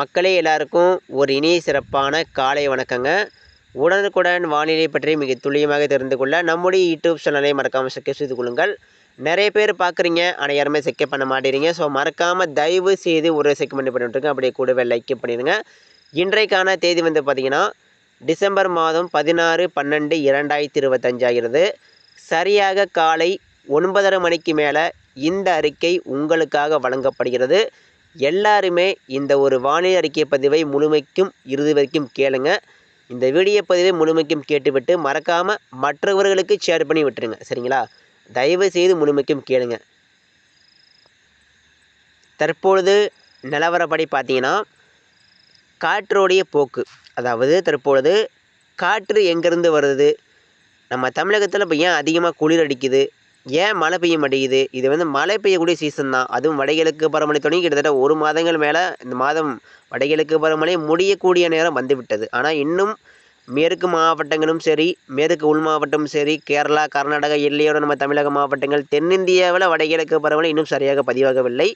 மக்களே எல்லாருக்கும் ஒரு இனிய சிறப்பான காலை வணக்கங்க. உடனுக்குடன் வானிலை பற்றி மிக துல்லியமாக தெரிந்து கொள்ள நம்முடைய யூடியூப் சேனலை மறக்காமல் செக்கப் செய்து கொள்ளுங்கள். நிறைய பேர் பார்க்குறீங்க ஆனால் யாருமே செக்க பண்ண மாட்டேறீங்க ஸோ மறக்காமல் தயவு செய்து ஒரு செக் பண்ணி பண்ணிட்டுருங்க அப்படியே கூடவே லைக் பண்ணிடுங்க. இன்றைக்கான தேதி வந்து பார்த்திங்கன்னா டிசம்பர் மாதம் பதினாறு பன்னெண்டு இரண்டாயிரத்தி இருபத்தஞ்சாகிறது சரியாக காலை ஒன்பதரை மணிக்கு மேலே இந்த அறிக்கை உங்களுக்காக வழங்கப்படுகிறது. எல்லாருமே இந்த ஒரு வானிலை அறிக்கை பதிவை முழுமைக்கும் இறுதி வரைக்கும் கேளுங்க. இந்த வீடியோ பதிவை முழுமைக்கும் கேட்டுவிட்டு மறக்காமல் மற்றவர்களுக்கு ஷேர் பண்ணி விட்டுருங்க. சரிங்களா? தயவு செய்து முழுமைக்கும் கேளுங்க. தற்பொழுது நிலவரப்படி பார்த்தீங்கன்னா காற்றோடைய போக்கு அதாவது தற்பொழுது காற்று எங்கேருந்து வருது? நம்ம தமிழகத்தில் இப்போ ஏன் அதிகமாக குளிர் அடிக்குது? ஏன் மழை பெய்ய மாட்டேங்குது? இது வந்து மழை பெய்யக்கூடிய சீசன் தான். அதுவும் வடகிழக்கு பருவமழை தொடங்கி கிட்டத்தட்ட ஒரு மாதங்கள் மேலே இந்த மாதம் வடகிழக்கு பருவமழை முடியக்கூடிய நேரம் வந்துவிட்டது. ஆனால் இன்னும் மேற்கு மாவட்டங்களும் சரி மேற்கு உள் மாவட்டமும் சரி கேரளா கர்நாடகா எல்லையோட நம்ம தமிழக மாவட்டங்கள் தென்னிந்தியாவில் வடகிழக்கு பருவமழை இன்னும் சரியாக பதிவாகவில்லை.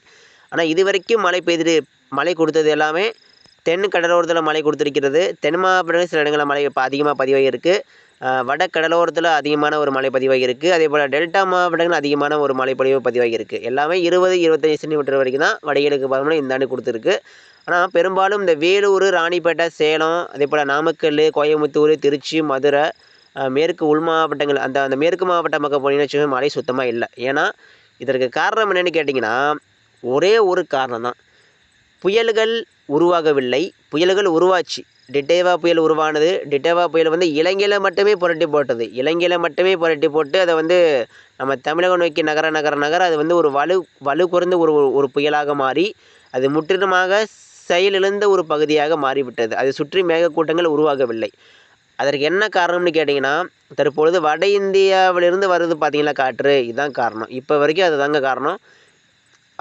ஆனால் இதுவரைக்கும் மழை பெய்து மழை கொடுத்தது எல்லாமே தென் கடலோரத்தில் மழை கொடுத்துருக்கிறது. தென் மாவட்டங்களில் சில இடங்களில் மழை இப்போ அதிகமாக பதிவாகி இருக்குது வட கடலோரத்தில் அதிகமான ஒரு மழை பதிவாகி இருக்குது அதே போல் டெல்டா மாவட்டங்கள் அதிகமான ஒரு மழை பதிவாகி இருக்குது எல்லாமே இருபது இருபத்தஞ்சி சென்டிமீட்டர் வரைக்கும் தான் வடகிழக்கு பருவமழை இந்த ஆண்டு கொடுத்துருக்கு. ஆனால் பெரும்பாலும் இந்த வேலூர் ராணிப்பேட்டை சேலம் அதே போல் நாமக்கல் கோயம்புத்தூர் திருச்சி மதுரை மேற்கு உள் மாவட்டங்கள் அந்த அந்த மேற்கு மாவட்ட மக்கள் போனீங்கன்னு வச்சுக்கோங்க மழை சுத்தமாக இல்லை. ஏன்னா இதற்கு காரணம் என்னென்னு கேட்டிங்கன்னா ஒரே ஒரு காரணம் தான் புயல்கள் உருவாகவில்லை. புயல்கள் உருவாச்சு. டிட்டேவா புயல் உருவானது. டிட்டேவா புயல் வந்து இலங்கையில் மட்டுமே புரட்டி போட்டது. இலங்கையில் மட்டுமே புரட்டி போட்டு அதை வந்து நம்ம தமிழகம் நோக்கி நகர நகர நகர அது வந்து ஒரு வலு வலு குறைந்த ஒரு ஒரு புயலாக மாறி அது முற்றிலுமாக செயலிழந்த ஒரு பகுதியாக மாறிவிட்டது. அதை சுற்றி மேகக்கூட்டங்கள் உருவாகவில்லை. அதற்கு என்ன காரணம்னு கேட்டிங்கன்னா தற்பொழுது வட இந்தியாவிலிருந்து வருது பார்த்தீங்களா காற்று? இதுதான் காரணம். இப்போ வரைக்கும் அதுதாங்க காரணம்.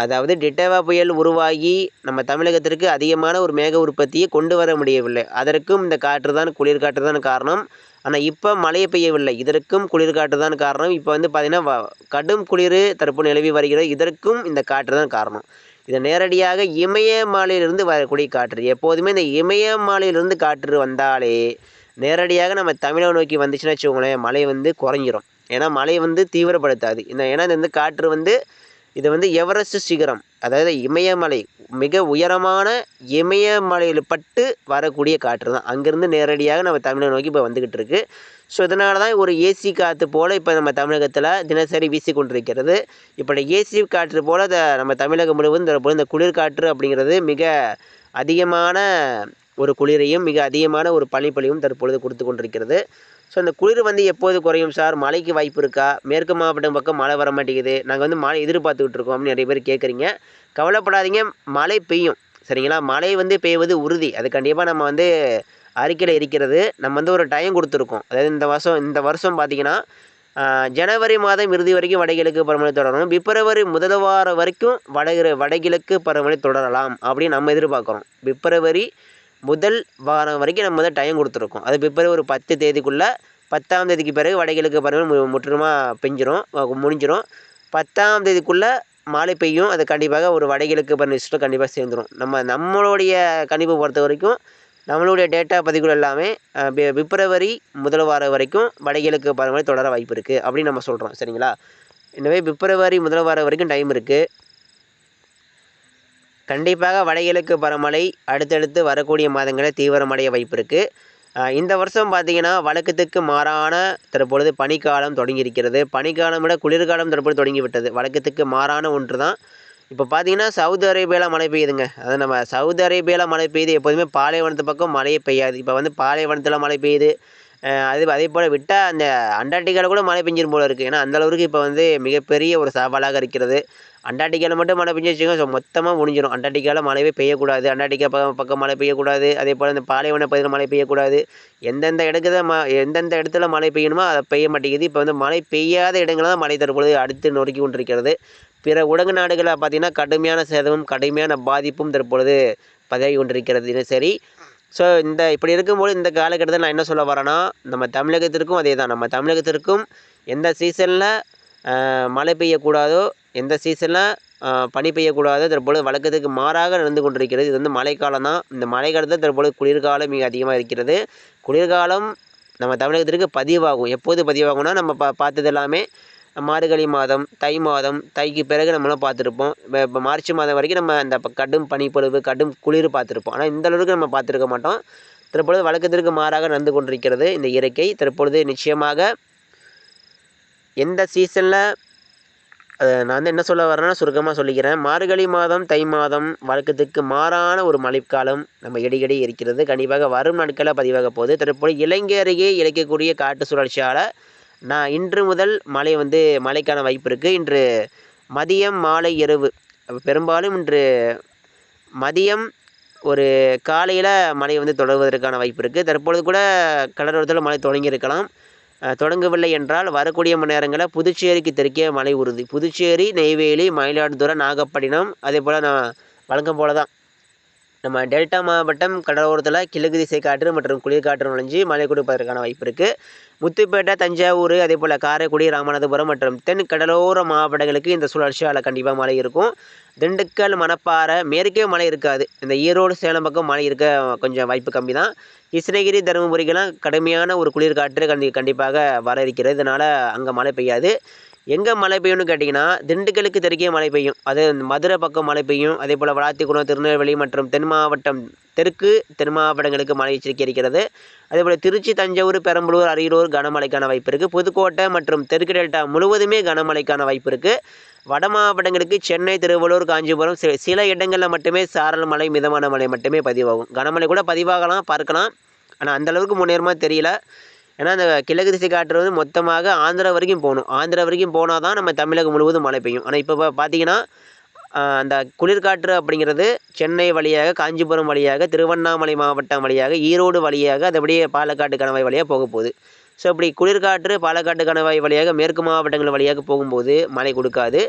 அதாவது டிட்டவா புயல் உருவாகி நம்ம தமிழகத்திற்கு அதிகமான ஒரு மேக உற்பத்தியை கொண்டு வர முடியவில்லை. அதற்கும் இந்த காற்று தான் குளிர் காற்று தான் காரணம். ஆனால் இப்போ மழை பெய்யவில்லை. இதற்கும் குளிர் காற்று தான் காரணம். இப்போ வந்து பார்த்திங்கன்னா கடும் குளிர் தற்போது நிலவி வருகிறது. இதற்கும் இந்த காற்று தான் காரணம். இது நேரடியாக இமயமலையிலிருந்து வரக்கூடிய காற்று. எப்போதுமே இந்த இமயமலையிலிருந்து காற்று வந்தாலே நேரடியாக நம்ம தமிழகம் நோக்கி வந்துச்சுன்னா வச்சுக்கோங்களேன் மழை வந்து குறைஞ்சிரும். ஏன்னா மழை வந்து தீவிரப்படுத்தாது. இந்த ஏன்னா இந்த காற்று வந்து இது வந்து எவரெஸ்ட் சிகரம் அதாவது இமயமலை மிக உயரமான இமயமலையில் பட்டு வரக்கூடிய காற்று தான். அங்கேருந்து நேரடியாக நம்ம தமிழை நோக்கி இப்போ வந்துக்கிட்டு இருக்குது ஸோ இதனால தான் ஒரு ஏசி காற்று போல் இப்போ நம்ம தமிழகத்தில் தினசரி வீசி கொண்டிருக்கிறது இப்போ ஏசி காற்று போல் நம்ம தமிழகம் முழுவதும் இந்த குளிர்காற்று அப்படிங்கிறது மிக அதிகமான ஒரு குளிரையும் மிக அதிகமான ஒரு பனிப்பொழிவும் தற்பொழுது கொடுத்து கொண்டிருக்கிறது ஸோ அந்த குளிர் வந்து எப்போது குறையும் சார்? மழைக்கு வாய்ப்பு இருக்கா? மேற்கு மாவட்டம் பக்கம் மழை வர மாட்டேங்குது. நாங்கள் வந்து மழை எதிர்பார்த்துக்கிட்டு இருக்கோம் அப்படின்னு நிறைய பேர் கேட்குறீங்க கவலைப்படாதீங்க மழை பெய்யும். சரிங்களா? மழை வந்து பெய்வது உறுதி. அது கண்டிப்பாக நம்ம வந்து அறிக்கையில் இருக்கிறது. நம்ம வந்து ஒரு டைம் கொடுத்துருக்கோம். அதாவது இந்த வருஷம் இந்த வருஷம் பார்த்திங்கன்னா ஜனவரி மாதம் இறுதி வரைக்கும் வடகிழக்கு பருவமழை தொடரும் பிப்ரவரி முதல் வாரம் வரைக்கும் வடகிற வடகிழக்கு பருவமழை தொடரலாம் அப்படின்னு நம்ம எதிர்பார்க்குறோம். பிப்ரவரி முதல் வாரம் வரைக்கும் நம்ம வந்து டைம் கொடுத்துருக்கோம். அது பிப்ரவரி ஒரு பத்து தேதிக்குள்ளே பத்தாம் தேதிக்கு பிறகு வடகிழக்கு பருவம் முற்றிலுமாக பெஞ்சிரும் முடிஞ்சிடும் பத்தாம் தேதிக்குள்ளே மழை பெய்யும். அது கண்டிப்பாக ஒரு வடகிழக்கு பருவ கண்டிப்பாக சேர்ந்துடும் நம்ம நம்மளுடைய கணிப்பு பொறுத்த வரைக்கும் நம்மளுடைய டேட்டா பதிவுகள் எல்லாமே பிப்ரவரி முதல் வாரம் வரைக்கும் வடகிழக்கு பருவமழை தொடர வாய்ப்பு இருக்குது அப்படின்னு நம்ம சொல்கிறோம் சரிங்களா? எனவே பிப்ரவரி முதல் வாரம் வரைக்கும் டைம் இருக்குது கண்டிப்பாக வடகிழக்கு பருவமழை அடுத்தடுத்து வரக்கூடிய மாதங்களில் தீவிரமடைய வாய்ப்பு இருக்குது இந்த வருஷம் பார்த்திங்கன்னா வழக்கத்துக்கு மாறான தற்பொழுது பனிக்காலம் தொடங்கியிருக்கிறது. பனிக்காலம் விட குளிர்காலம் தற்பொழுது தொடங்கிவிட்டது. வழக்கத்துக்கு மாறான ஒன்று தான் இப்போ பார்த்தீங்கன்னா சவுதி அரேபியாவில் மழை பெய்யுதுங்க. அது நம்ம சவுதி அரேபியாவில் மழை பெய்யுது எப்போதுமே பாலைவனத்து பக்கம் மழையே பெய்யாது. இப்போ வந்து பாலைவனத்தில் மழை பெய்யுது. அது அதே போல் விட்டால் அந்த அண்டார்டிகாவில் கூட மழை பெஞ்சிரும் போல இருக்குது ஏன்னா அந்தளவுக்கு இப்போ வந்து மிகப்பெரிய ஒரு சவாலாக இருக்கிறது. அண்டார்டிகாவில் மட்டும் மழை பெஞ்சு வச்சுக்கோங்க ஸோ மொத்தமாக முடிஞ்சிடும் அண்டார்டிகாவில் மழையே பெய்யக்கூடாது. அண்டார்டிகா பக்கம் பக்கம் மழை பெய்யக்கூடாது. அதே போல் இந்த பாலைவன பகுதியில் மழை பெய்யக்கூடாது. எந்தெந்த இடத்துல ம எந்தெந்த இடத்துல மழை பெய்யணுமோ அதை பெய்ய மாட்டேங்குது. இப்போ வந்து மழை பெய்யாத இடங்களில் தான் மழை தற்பொழுது அடுத்து நொறுக்கி கொண்டிருக்கிறது. பிற உலக நாடுகளில் பார்த்திங்கன்னா கடுமையான சேதமும் கடுமையான பாதிப்பும் தற்பொழுது பதவி கொண்டிருக்கிறது. சரி. ஸோ இந்த இப்படி இருக்கும்போது இந்த காலகட்டத்தில் நான் என்ன சொல்ல வரேன்னா நம்ம தமிழகத்திற்கும் அதே தான் நம்ம தமிழகத்திற்கும் எந்த சீசனில் மழை பெய்யக்கூடாதோ எந்த சீசனில் பனி பெய்யக்கூடாது தற்பொழுது வழக்கத்துக்கு மாறாக நடந்து கொண்டிருக்கிறது. இது வந்து மழைக்காலம் தான். இந்த மழைக்காலத்தில் தற்பொழுது குளிர்காலம் மிக அதிகமாக இருக்கிறது. குளிர்காலம் நம்ம தமிழகத்திற்கு பதிவாகும். எப்போது பதிவாகும்னா நம்ம பா பார்த்தது எல்லாமே மார்கழி மாதம் தை மாதம் தைக்கு பிறகு நம்மளாம் பார்த்துருப்போம். இப்போ இப்போ மார்ச் மாதம் வரைக்கும் நம்ம அந்த கடும் பனிப்பொழிவு கடும் குளிர் பார்த்துருப்போம். ஆனால் இந்த அளவுக்கு நம்ம பார்த்துருக்க மாட்டோம். தற்பொழுது வழக்கத்திற்கு மாறாக நடந்து கொண்டிருக்கிறது இந்த இயற்கை. தற்பொழுது நிச்சயமாக எந்த சீசனில் நான் வந்து என்ன சொல்ல வரேன்னா சுருக்கமாக சொல்லிக்கிறேன். மார்கழி மாதம் தை மாதம் வழக்கத்துக்கு மாறான ஒரு மழைக்காலம் நம்ம இடையிடையே இருக்கிறது. கண்டிப்பாக வரும் நாட்களில் பதிவாக போகுது. தற்போது இலங்கை அருகே இழைக்கக்கூடிய காட்டு சுழற்சியால் நான் இன்று முதல் மழை வந்து மழைக்கான வாய்ப்பு இருக்குது இன்று மதியம் மாலை இரவு. பெரும்பாலும் இன்று மதியம் ஒரு காலையில் மழை வந்து தொடர்வதற்கான வாய்ப்பு இருக்குது தற்பொழுது கூட கடலோரத்தில் மழை தொடங்கியிருக்கலாம் தொடங்கவில்லை என்றால் வரக்கூடிய மணி நேரங்களில் புதுச்சேரிக்கு தெற்கே மழை உறுதி. புதுச்சேரி நெய்வேலி மயிலாடுதுறை நாகப்பட்டினம் அதே போல் நான் வழக்கம் போல தான் நம்ம டெல்டா மாவட்டம் கடலோரத்தில் கிழக்கு திசை காற்று மற்றும் குளிர்காற்று நுழைஞ்சு மழை கொடுப்பதற்கான வாய்ப்பு இருக்குது முத்துப்பேட்டை தஞ்சாவூர் அதே போல் காரைக்குடி ராமநாதபுரம் மற்றும் தென் கடலோர மாவட்டங்களுக்கு இந்த சுழற்சியால் கண்டிப்பாக மழை இருக்கும். திண்டுக்கல் மணப்பாறை மேற்கே மழை இருக்காது. இந்த ஈரோடு சேலம் பக்கம் மழை இருக்க கொஞ்சம் வாய்ப்பு கம்மி தான் கிருஷ்ணகிரி தருமபுரிக்கெல்லாம் கடுமையான ஒரு குளிர்காற்று கண்டி கண்டிப்பாக வர இருக்கிறது. இதனால் அங்கே மழை பெய்யாது. எங்கே மழை பெய்யும்னு கேட்டிங்கன்னா திண்டுக்கலுக்கு தெற்கே மழை பெய்யும். அது மதுரை பக்கம் மழை பெய்யும். அதே போல் வளாத்திக்குளம் திருநெல்வேலி மற்றும் தென் மாவட்டம் தெற்கு தென் மாவட்டங்களுக்கு மழை எச்சரிக்கை இருக்கிறது. அதே போல் திருச்சி தஞ்சாவூர் பெரம்பலூர் அரியலூர் கனமழைக்கான வாய்ப்பு இருக்குது புதுக்கோட்டை மற்றும் தெற்கு டெல்டா முழுவதுமே கனமழைக்கான வாய்ப்பு இருக்குது வட மாவட்டங்களுக்கு சென்னை திருவள்ளூர் காஞ்சிபுரம் சில சில இடங்களில் மட்டுமே சாரல் மழை மிதமான மழை மட்டுமே பதிவாகும். கனமழை கூட பதிவாகலாம் பார்க்கலாம். ஆனால் அந்தளவுக்கு முன்னேறமாக தெரியல. ஏன்னா அந்த கிழக்கு திசை காற்று வந்து மொத்தமாக ஆந்திரா வரைக்கும் போகணும். ஆந்திரா வரைக்கும் போனால் தான் நம்ம தமிழகம் முழுவதும் மழை பெய்யும். ஆனால் இப்போ பார்த்தீங்கன்னா அந்த குளிர்காற்று அப்படிங்கிறது சென்னை வழியாக காஞ்சிபுரம் வழியாக திருவண்ணாமலை மாவட்டம் வழியாக ஈரோடு வழியாக அது அப்படியே பாலக்காட்டு கணவாய் வழியாக போக போகுது. ஸோ இப்படி குளிர்காற்று பாலக்காட்டு கணவாய் வழியாக மேற்கு மாவட்டங்கள் வழியாக போகும்போது மழை கொடுக்காது.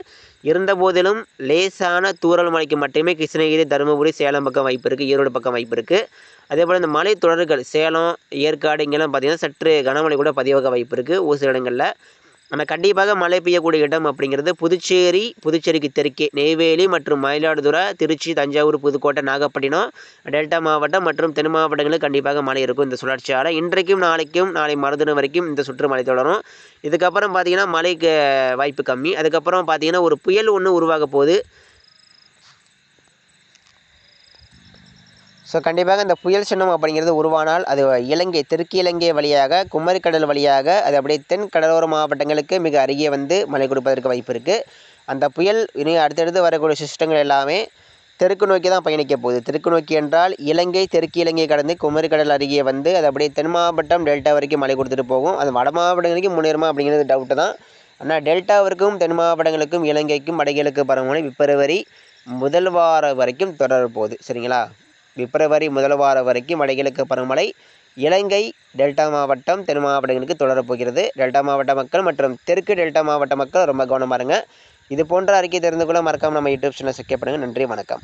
இருந்த போதிலும் லேசான தூரல் மழைக்கு மட்டுமே கிருஷ்ணகிரி தருமபுரி சேலம் பக்கம் வாய்ப்பு இருக்குது ஈரோடு பக்கம் வாய்ப்பு இருக்குது அதே போல் இந்த மலை தொடர்கள் சேலம் ஏற்காடு இங்கெல்லாம் பார்த்தீங்கன்னா சற்று கனமழை கூட பதிவாக வாய்ப்பு இருக்குது ஒரு சில இடங்களில் நம்ம கண்டிப்பாக மழை பெய்யக்கூடிய இடம் அப்படிங்கிறது புதுச்சேரி புதுச்சேரிக்கு தெற்கே. நெய்வேலி மற்றும் மயிலாடுதுறை திருச்சி தஞ்சாவூர் புதுக்கோட்டை நாகப்பட்டினம் டெல்டா மாவட்டம் மற்றும் தென் மாவட்டங்களில் கண்டிப்பாக மழை இருக்கும் இந்த சுழற்சியால். இன்றைக்கும் நாளைக்கும் நாளை மறுதினம் வரைக்கும் இந்த சுற்று மழை தொடரும். இதுக்கப்புறம் பார்த்தீங்கன்னா மழைக்கு வாய்ப்பு கம்மி. அதுக்கப்புறம் பார்த்தீங்கன்னா ஒரு புயல் ஒன்று உருவாக போகுது. ஸோ கண்டிப்பாக இந்த புயல் சின்னம் அப்படிங்கிறது உருவானால் அது இலங்கை தெற்கு இலங்கை வழியாக குமரிக்கடல் வழியாக அது அப்படியே தென் கடலோர மாவட்டங்களுக்கு மிக அருகே வந்து மழை கொடுப்பதற்கு வாய்ப்பு இருக்குது அந்த புயல் இனி அடுத்தடுத்து வரக்கூடிய சிஸ்டங்கள் எல்லாமே தெற்கு நோக்கி தான் பயணிக்க போகுது. தெற்கு நோக்கி என்றால் இலங்கை தெற்கு இலங்கை கடந்து குமரிக்கடல் அருகே வந்து அது அப்படியே தென் மாவட்டம் டெல்டா வரைக்கும் மழை கொடுத்துட்டு போகும். அது வட மாவட்டங்களுக்கு முன்னேறுமா அப்படிங்கிறது டவுட்டு தான். ஆனால் டெல்டாவிற்கும் தென் மாவட்டங்களுக்கும் இலங்கைக்கும் வடகிழக்கு பருவமழை பிப்ரவரி முதல் வாரம் வரைக்கும் தொடர போகுது சரிங்களா? பிப்ரவரி முதல் வாரம் வரைக்கும் வடகிழக்கு பருவமழை இலங்கை டெல்டா மாவட்டம் தென் மாவட்டங்களுக்கு தொடரப்போகிறது டெல்டா மாவட்ட மக்கள் மற்றும் தெற்கு டெல்டா மாவட்ட மக்கள் ரொம்ப கவனமாக இருங்க. இது போன்ற அறிக்கை தெரிந்து கொள்ள மறக்காமல் நம்ம யூடியூப் சேனல் சப்ஸ்கிரைப் பண்ணுங்கள் நன்றி வணக்கம்.